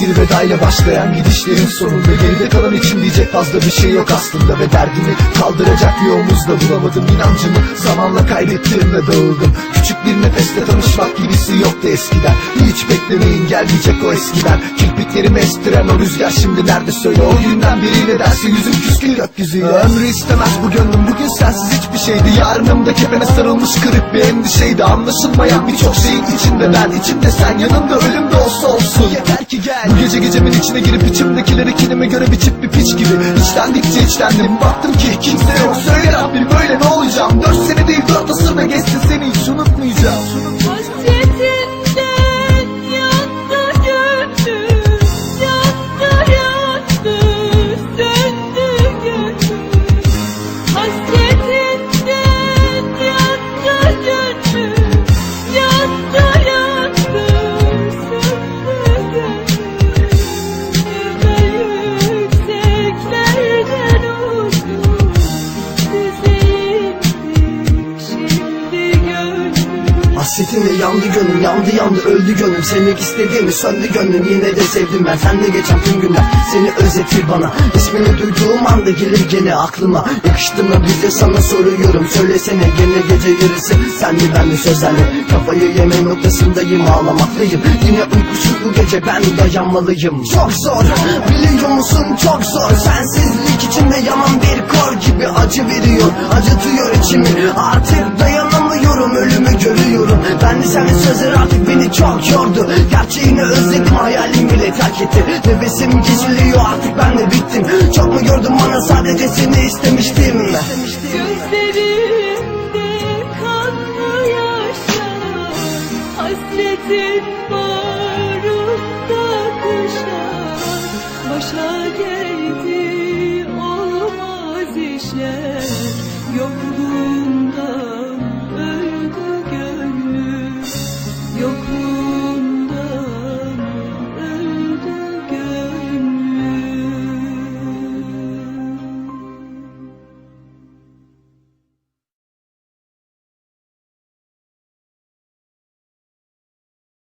Bir vedayla başlayan gidişlerin sonunda Geride kalan için diyecek fazla bir şey yok aslında Ve derdimi kaldıracak bir omuz da bulamadım. İnancımı zamanla kaybettiğimde dağıldım. Küçük bir nefeste tanışmak gibisi yoktu eskiden. Hiç beklemeyin gelmeyecek o eskiden. Kirpiklerimi estiren o rüzgar şimdi nerede? Söyle O günden biriyle derse yüzüm küskün gökyüzüyle. Ömrü istemez bu gönlüm bugün şeydi Yarınımda kefene sarılmış kırık bir endişeydi. Anlaşılmayan birçok şeyin içinde ben içimde sen Yanımda ölüm de olsa olsun. Yeter ki gel. Bu gece gecemin içine girip içimdekileri kendime göre biçip bir piç gibi. İçlendikçe içlendim. Baktım ki kimse yok. Söyle Rabbim böyle ne olacağım Hasretinle yandı gönlüm yandı yandı. Öldü gönlüm. Sevmek istediğimi söndü gönlüm. Yine de sevdim ben. Senle geçen tüm günler seni özletir bana. İsmini duyduğum anda gelir gene aklıma. Yakıştı mı bize sana soruyorum. Söylesene gene gece yarısı. Sen mi ben mi sözlerle Kafayı yeme noktasındayım. Ağlamaklıyım. Yine uykusuz bu gece ben dayanmalıyım. Çok zor. Biliyor musun? Çok zor. Sensizlik içinde yanan bir kor gibi acı veriyor. Acıtıyor içimi. Artık senin sözler artık beni çok yordu. Gerçeğini özledim hayalim bile terk etti. Nefesim kesiliyor artık ben de bittim. Çok mu gördüm bana sadece seni istemiştim? Gözlerimde kanlı yaşa Hasretin bağrımda kuşa Başa geldi olmaz işler. Yokluğum